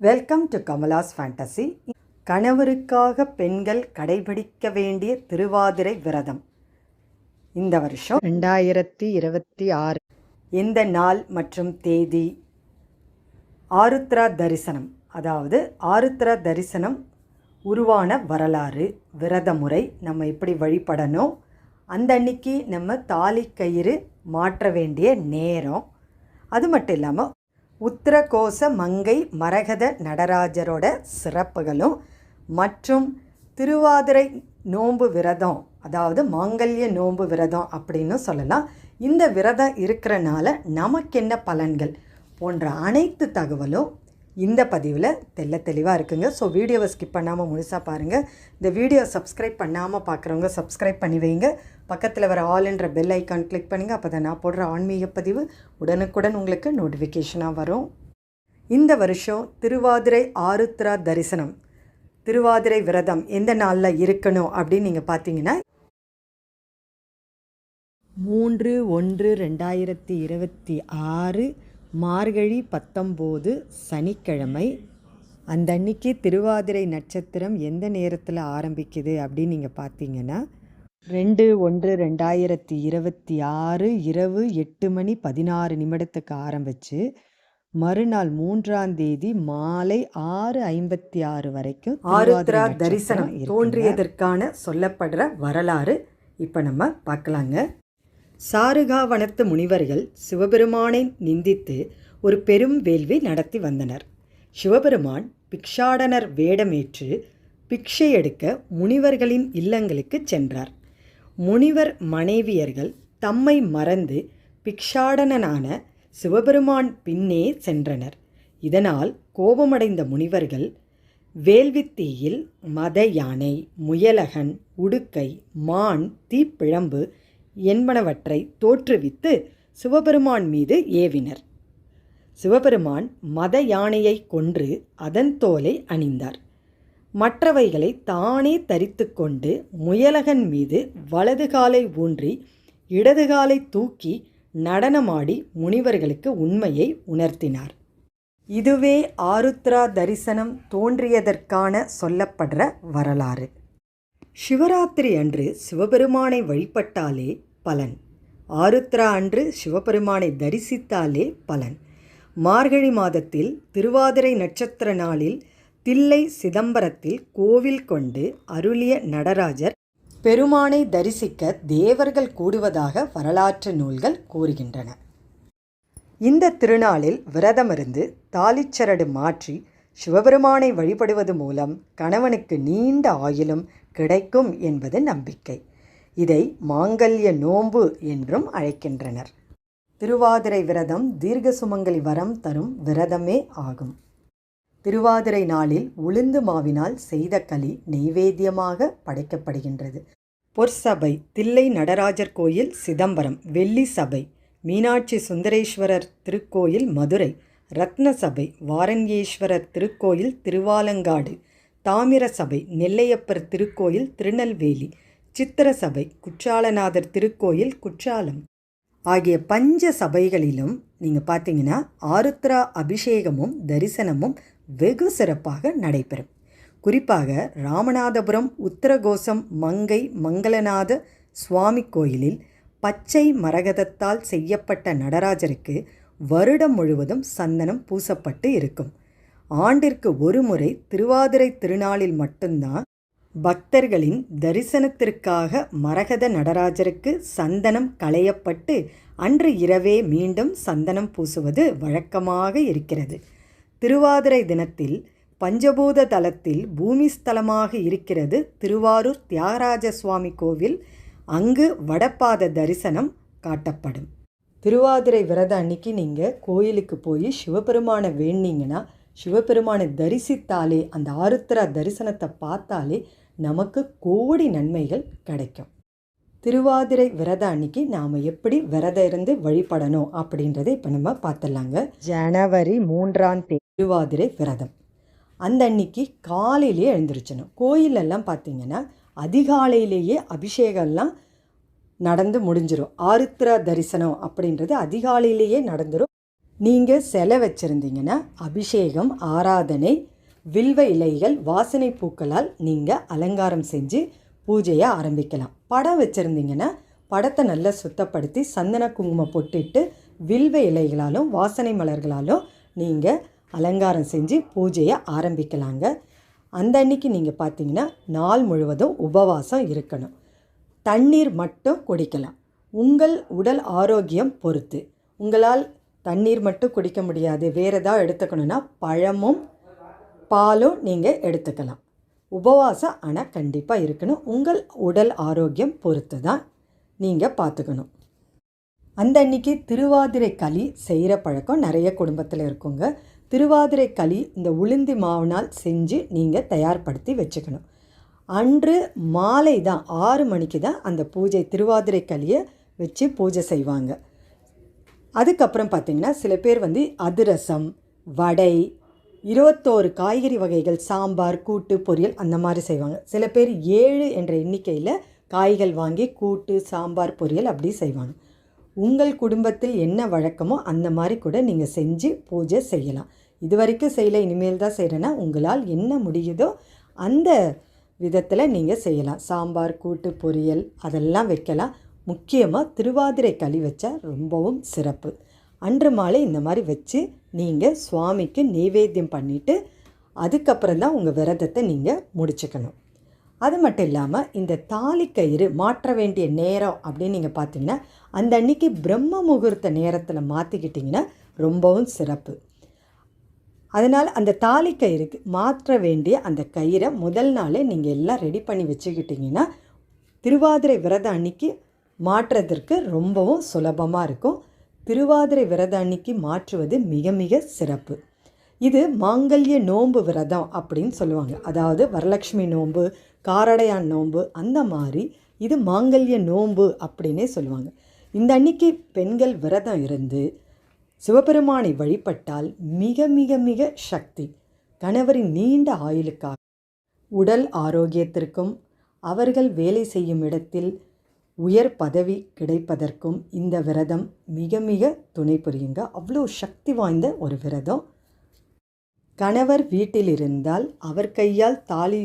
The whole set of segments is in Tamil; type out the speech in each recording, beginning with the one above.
வெல்கம் டு கமலாஸ் ஃபேண்டசி கணவருக்காக பெண்கள் கடைபிடிக்க வேண்டிய திருவாதிரை விரதம். இந்த வருஷம் ரெண்டாயிரத்தி இருபத்தி ஆறு. இந்த நாள் மற்றும் தேதி ஆருத்ரா தரிசனம். அதாவது ஆருத்ரா தரிசனம் உருவான வரலாறு விரத முறை நம்ம எப்படி வழிபடணும் அந்த அன்னைக்கு நம்ம தாலி கயிறு மாற்ற வேண்டிய நேரம். அது மட்டும் இல்லாமல் உத்தரகோச மங்கை மரகத நடராஜரோட சிறப்புகளும் மற்றும் திருவாதிரை நோன்பு விரதம் அதாவது மாங்கல்ய நோன்பு விரதம் அப்படின்னு சொல்லலாம். இந்த விரதம் இருக்கிறனால நமக்கு என்ன பலன்கள் போன்ற அனைத்து தகவலும் இந்த பதிவில் தெள்ள தெளிவாக இருக்குங்க. ஸோ வீடியோவை ஸ்கிப் பண்ணாமல் முழுசாக பாருங்கள் இந்த வீடியோ சப்ஸ்கிரைப் பண்ணாமல் பார்க்குறவங்க சப்ஸ்கிரைப் பண்ணி வைங்க. பக்கத்தில் வர ஆல் என்ற பெல் ஐக்கான் கிளிக் பண்ணுங்கள் அப்போ தான் நான் போடுற ஆன்மீக பதிவு உடனுக்குடன் உங்களுக்கு நோட்டிஃபிகேஷனாக வரும். இந்த வருஷம் திருவாதிரை ஆருத்ரா தரிசனம் திருவாதிரை விரதம் எந்த நாளில் இருக்கணும் அப்படின்னு நீங்கள் பார்த்தீங்கன்னா மூன்று ஒன்று ரெண்டாயிரத்தி இருபத்தி ஆறு மார்கழி பத்தொம்போது சனிக்கிழமை. அந்த அன்னைக்கு திருவாதிரை நட்சத்திரம் எந்த நேரத்தில் ஆரம்பிக்குது அப்படின்னு நீங்கள் பார்த்தீங்கன்னா ரெண்டு ஒன்று ரெண்டாயிரத்தி இருபத்தி ஆறு இரவு எட்டு மணி பதினாறு நிமிடத்துக்கு ஆரம்பித்து மறுநாள் மூன்றாம் தேதி மாலை ஆறு ஐம்பத்தி ஆறு வரைக்கும் ஆருத்ரா தரிசனம் தோன்றியதற்கான சொல்லப்படுற வரலாறு இப்போ நம்ம பார்க்கலாங்க. சாருகாவனத்து முனிவர்கள் சிவபெருமானை நிந்தித்து ஒரு பெரும் வேள்வி நடத்தி வந்தனர். சிவபெருமான் பிக்ஷாடனர் வேடமேற்று பிக்ஷை எடுக்க முனிவர்களின் இல்லங்களுக்கு சென்றார். முனிவர் மனைவியர்கள் தம்மை மறந்து பிக்ஷாடனனான சிவபெருமான் பின்னே சென்றனர். இதனால் கோபமடைந்த முனிவர்கள் வேள்வித்தீயில் மத யானை முயலகன் உடுக்கை மான் தீப்பிழம்பு என்பனவற்றை தோற்றுவித்து சிவபெருமான் மீது ஏவினர். சிவபெருமான் மத யானையை கொன்று அதன் தோலை அணிந்தார். மற்றவைகளை தானே தரித்து கொண்டு முயலகன் மீது வலது காலை ஊன்றி இடது காலை தூக்கி நடனமாடி முனிவர்களுக்கு உண்மையை உணர்த்தினார். இதுவே ஆருத்ரா தரிசனம் தோன்றியதற்கான சொல்லப்படுற வரலாறு. சிவராத்திரி அன்று சிவபெருமானை வழிபட்டாலே பலன். ஆருத்ரா அன்று சிவபெருமானை தரிசித்தாலே பலன். மார்கழி மாதத்தில் திருவாதிரை நட்சத்திர நாளில் தில்லை சிதம்பரத்தில் கோவில் கொண்டு அருளிய நடராஜர் பெருமானை தரிசிக்க தேவர்கள் கூடுவதாக வரலாற்று நூல்கள் கூறுகின்றன. இந்த திருநாளில் விரதமிருந்து தாலிச்சரடு மாற்றி சிவபெருமானை வழிபடுவது மூலம் கணவனுக்கு நீண்ட ஆயுளும் கிடைக்கும் என்பது நம்பிக்கை. இதை மாங்கல்ய நோன்பு என்றும் அழைக்கின்றனர். திருவாதிரை விரதம் தீர்க்க சுமங்கலி வரம் தரும் விரதமே ஆகும். திருவாதிரை நாளில் உளுந்து மாவினால் செய்த களி நெய்வேத்தியமாக படைக்கப்படுகின்றது. பொற்சபை தில்லை நடராஜர் கோயில் சிதம்பரம் வெள்ளி சபை மீனாட்சி சுந்தரேஸ்வரர் திருக்கோயில் மதுரை ரத்ன சபை வாரண்யேஸ்வரர் திருக்கோயில் திருவாலங்காடு தாமிர சபை நெல்லையப்பர் திருக்கோயில் திருநெல்வேலி சித்திர சபை குற்றாலநாதர் திருக்கோயில் குற்றாலம். ஆகிய பஞ்ச சபைகளிலும் நீங்கள் பார்த்தீங்கன்னா ஆருத்ரா அபிஷேகமும் தரிசனமும் வெகு சிறப்பாக நடைபெறும். குறிப்பாக ராமநாதபுரம் உத்தரகோசம் மங்கை மங்களநாத சுவாமி கோயிலில் பச்சை மரகதத்தால் செய்யப்பட்ட நடராஜருக்கு வருடம் முழுவதும் சந்தனம் பூசப்பட்டு இருக்கும். ஆண்டிற்கு ஒரு முறை திருவாதிரை திருநாளில் மட்டும்தான் பக்தர்களின் தரிசனத்திற்காக மரகத நடராஜருக்கு சந்தனம் களையப்பட்டு அன்று இரவே மீண்டும் சந்தனம் பூசுவது வழக்கமாக இருக்கிறது. திருவாதிரை தினத்தில் பஞ்சபூத தலத்தில் பூமி ஸ்தலமாக இருக்கிறது திருவாரூர் தியாகராஜ சுவாமி கோவில். அங்கு வடப்பாத தரிசனம் காட்டப்படும். திருவாதிரை விரத அன்னைக்கு நீங்கள் கோயிலுக்கு போய் சிவபெருமானை வேண்டிங்கன்னா சிவபெருமானை தரிசித்தாலே அந்த ஆருத்ரா தரிசனத்தை பார்த்தாலே நமக்கு கோடி நன்மைகள் கிடைக்கும். திருவாதிரை விரத அன்னைக்கு நாம் எப்படி விரதம் இருந்து வழிபடணும் அப்படின்றத இப்போ நம்ம பார்த்துடலாங்க. ஜனவரி மூன்றாம் தேதி. திருவாதிரை விரதம். அந்த அன்னைக்கு காலையிலே எழுந்திருச்சணும் கோயிலெல்லாம் பார்த்தீங்கன்னா அதிகாலையிலேயே அபிஷேகம்லாம் நடந்து முடிஞ்சிடும் ஆருத்ரா தரிசனம் அப்படின்றது அதிகாலையிலேயே நடந்துடும் நீங்கள் சிலை வச்சுருந்தீங்கன்னா அபிஷேகம் ஆராதனை வில்வ இலைகள் வாசனை பூக்களால் நீங்கள் அலங்காரம் செஞ்சு பூஜையை ஆரம்பிக்கலாம். படம் வச்சுருந்தீங்கன்னா படத்தை நல்லா சுத்தப்படுத்தி சந்தன குங்குமம் பொட்டிட்டு வில்வ இலைகளாலும் வாசனை மலர்களாலும் நீங்கள் அலங்காரம் செஞ்சு பூஜையை ஆரம்பிக்கலாங்க. அந்த அன்னைக்கு நீங்கள் பார்த்தீங்கன்னா நாள் முழுவதும் உபவாசம் இருக்கணும். தண்ணீர் மட்டும் குடிக்கலாம். உங்கள் உடல் ஆரோக்கியம் பொறுத்து. உங்களால் தண்ணீர் மட்டும் குடிக்க முடியாது. வேறு ஏதாவது எடுத்துக்கணுன்னா பழமும் பாலும் நீங்கள் எடுத்துக்கலாம். உபவாசம் ஆனால் கண்டிப்பாக இருக்கணும். உங்கள் உடல் ஆரோக்கியம் பொறுத்து தான் நீங்கள் பார்த்துக்கணும் அந்த அன்னைக்கு திருவாதிரை களி செய்கிற பழக்கம் நிறைய குடும்பத்தில் இருக்குங்க. திருவாதிரை களி இந்த உளுந்தி மாவுனால் செஞ்சு நீங்கள் தயார்படுத்தி வச்சுக்கணும். அன்று மாலை தான் ஆறு மணிக்கு தான் அந்த பூஜை திருவாதிரை களியை வச்சு பூஜை செய்வாங்க. அதுக்கப்புறம் பார்த்திங்கன்னா சில பேர் வந்து அதிரசம் வடை இருபத்தோரு காய்கறி வகைகள் சாம்பார் கூட்டு பொரியல் அந்த மாதிரி செய்வாங்க. சில பேர் ஏழு என்ற எண்ணிக்கையில் காய்கள் வாங்கி கூட்டு சாம்பார் பொரியல் அப்படி செய்வாங்க. உங்கள் குடும்பத்தில் என்ன வழக்கமோ அந்த மாதிரி கூட நீங்கள் செஞ்சு பூஜை செய்யலாம். இது வரைக்கும் செய்யலை இனிமேல் தான் செய்கிறேன்னா உங்களால் என்ன முடியுதோ அந்த விதத்தில் நீங்கள் செய்யலாம். சாம்பார் கூட்டு பொரியல் அதெல்லாம் வைக்கலாம். முக்கியமாக திருவாதிரை களி வச்சா ரொம்பவும் சிறப்பு. அன்று மாலை இந்த மாதிரி வச்சு நீங்கள் சுவாமிக்கு நெய்வேத்தியம் பண்ணிவிட்டு அதுக்கப்புறம் தான் உங்கள் விரதத்தை நீங்கள் முடிச்சுக்கணும். அது மட்டும் இல்லாமல் இந்த தாலி கயிறு மாற்ற வேண்டிய நேரம் அப்படின்னு நீங்கள் பார்த்தீங்கன்னா அந்த அன்னைக்கு பிரம்ம முகூர்த்த நேரத்தில் மாற்றிக்கிட்டிங்கன்னா ரொம்பவும் சிறப்பு. அதனால் அந்த தாலி கயிறுக்கு மாற்ற வேண்டிய அந்த கயிறை முதல் நாளே நீங்கள் எல்லாம் ரெடி பண்ணி வச்சுக்கிட்டிங்கன்னா திருவாதிரை விரதம் அன்னைக்கு மாற்றுறதற்கு ரொம்பவும் சுலபமாக இருக்கும். திருவாதிரை விரதம் அன்னைக்கு மாற்றுவது மிக மிக சிறப்பு. இது மாங்கல்ய நோன்பு விரதம் அப்படின்னு சொல்லுவாங்க. அதாவது வரலட்சுமி நோன்பு காரடையான் நோன்பு அந்த மாதிரி இது மாங்கல்ய நோன்பு அப்படின்னே சொல்லுவாங்க. இந்த அன்னைக்கு பெண்கள் விரதம் இருந்து சிவபெருமானை வழிபட்டால் மிக மிக மிக சக்தி. கணவரின் நீண்ட ஆயுளுக்காக உடல் ஆரோக்கியத்திற்கும் அவர்கள் வேலை செய்யும் இடத்தில் உயர் பதவி கிடைப்பதற்கும் இந்த விரதம் மிக மிக துணை புரியுங்க. அவ்வளோ சக்தி வாய்ந்த ஒரு விரதம். கணவர் வீட்டில் இருந்தால் அவர் கையால் தாலி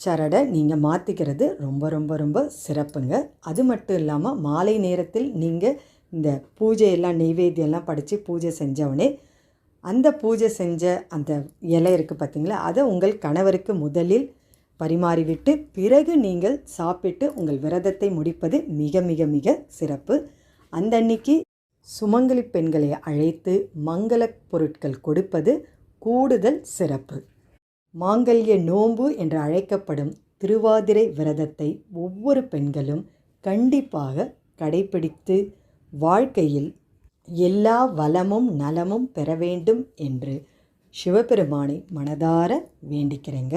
சரடை நீங்கள் மாற்றிக்கிறது ரொம்ப ரொம்ப ரொம்ப சிறப்புங்க. அது மட்டும் இல்லாமல் மாலை நேரத்தில் நீங்கள் இந்த பூஜையெல்லாம் நெய்வேத்தியெல்லாம் படித்து பூஜை செஞ்சவொடனே அந்த பூஜை செஞ்ச அந்த இலை இருக்குது பார்த்தீங்களா அதை உங்கள் கணவருக்கு முதலில் பரிமாறிவிட்டு பிறகு நீங்கள் சாப்பிட்டு உங்கள் விரதத்தை முடிப்பது மிக மிக மிக சிறப்பு. அந்த அன்னைக்கு சுமங்கலி பெண்களை அழைத்து மங்கள பொருட்கள் கொடுப்பது கூடுதல் சிறப்பு. மாங்கல்ய நோன்பு என்று அழைக்கப்படும் திருவாதிரை விரதத்தை ஒவ்வொரு பெண்களும் கண்டிப்பாக கடைபிடித்து வாழ்க்கையில் எல்லா வளமும் நலமும் பெற வேண்டும் என்று சிவபெருமானை மனதார வேண்டிக்கிறேங்க.